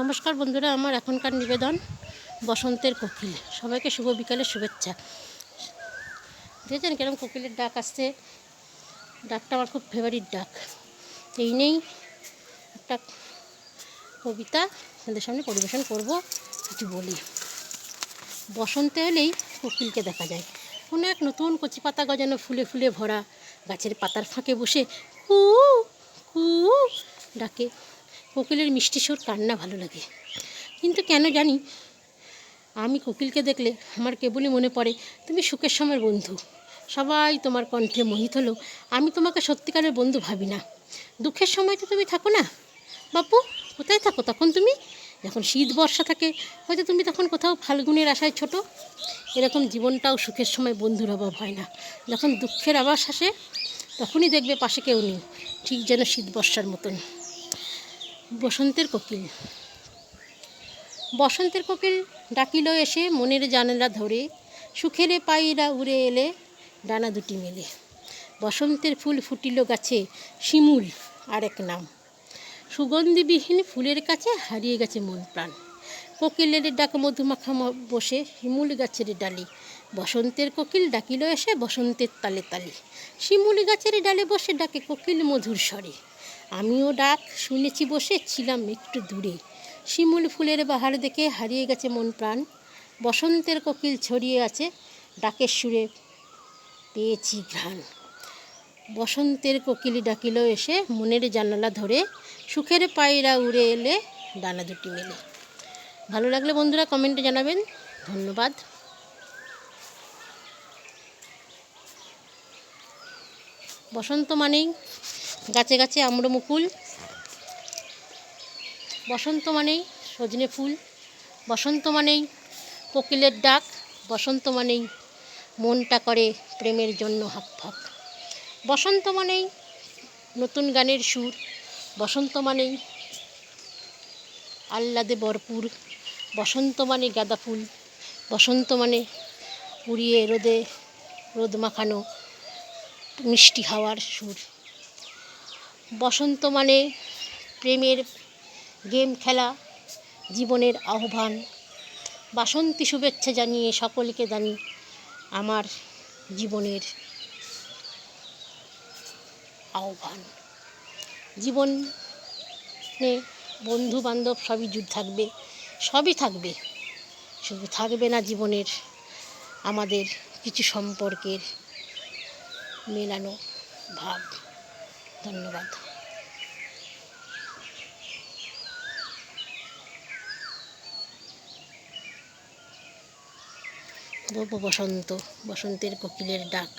নমস্কার বন্ধুরা, আমার এখনকার নিবেদন বসন্তের কোকিল। সবাইকে শুভ বিকালের শুভেচ্ছা। দেখেছেন কিরম কোকিলের ডাক আসছে? ডাকটা আমার খুব ফেভারিট ডাক। এই নেই একটা কবিতা আপনাদের সামনে পরিবেশন করব, কিছু বলি। বসন্তে হলেই কোকিলকে দেখা যায়। কোনো এক নতুন কচি পাতা গজানো ফুলে ফুলে ভরা গাছের পাতার ফাঁকে বসে কু কু ডাকে। কোকিলের মিষ্টি সুর কান্না ভালো লাগে? কিন্তু কেন জানি? আমি কোকিলকে দেখলে আমার কেবলই মনে পড়ে, তুমি সুখের সময়ের বন্ধু। সবাই তোমার কণ্ঠে মোহিত হলো। আমি তোমাকে সত্যিকারের বন্ধু ভাবি না। দুঃখের সময় তো তুমি থাকো না? বাপু, কোথায় থাকো তখন তুমি? যখন শীত বর্ষা থাকে, হয়তো তুমি তখন কোথাও ফাল্গুনের আশায় ছোট। এরকম জীবনটাও সুখের সময় বন্ধুর অভাব হয় না। যখন দুঃখের আবাস আসে, তখনই দেখবে পাশে কেউ নেই। ঠিক যেন শীত বর্ষার মতন। বসন্তের কোকিল। বসন্তের কোকিল ডাকিল এসে মনের জানালা ধরে, সুখেরে পায়রা উড়ে এলে ডানা দুটি মেলে। বসন্তের ফুল ফুটিল গাছে শিমুল আরেক নাম। সুগন্ধিবিহীন ফুলের কাছে হারিয়ে গেছে মন প্রাণ। কোকিলের ডাক মধুমাখা বসে শিমুল গাছের ডালি। বসন্তের কোকিল ডাকিল এসে বসন্তের তালে তালে। শিমুল গাছের ডালে বসে ডাকে কোকিল মধুর স্বরে। আমিও ডাক শুনেছি বসে ছিলাম একটু দূরে। শিমুল ফুলের বাহার দেখে হারিয়ে গেছে মন প্রাণ। বসন্তের কোকিল ছড়িয়ে আছে ডাকের সুরে, পেয়েছি ঘ্রাণ। বসন্তের কোকিল ডাকিল এসে মনের জানালা ধরে, সুখের পায়রা উড়ে এলে ডানা দুটি মেলে। ভালো লাগলে বন্ধুরা কমেন্টে জানাবেন। ধন্যবাদ। বসন্ত মানেই গাছে গাছে আম্রমুকুল বসন্ত মানেই সজনে ফুল, বসন্ত মানেই কোকিলের ডাক, বসন্ত মানেই মনটা করে প্রেমের জন্য হাক ফাক বসন্ত মানেই নতুন গানের সুর, বসন্ত মানেই আহ্লাদে ভরপুর, বসন্ত মানে গাঁদা ফুল, বসন্ত মানে উড়িয়ে রোদে রোদ মাখানো মিষ্টি হাওয়ার সুর। বসন্ত মানে প্রেমের গেম খেলা, জীবনের আহ্বান। বাসন্তী শুভেচ্ছা জানিয়ে সকলকে জানি আমার জীবনের আহ্বান। জীবনে বন্ধু বান্ধব সবই যুদ্ধ থাকবে, সবই থাকবে। শুধু থাকবে না জীবনের আমাদের কিছু সম্পর্কের মেলানো ভাব। ধন্যবাদ। বসন্ত বসন্তের কোকিলের ডাক।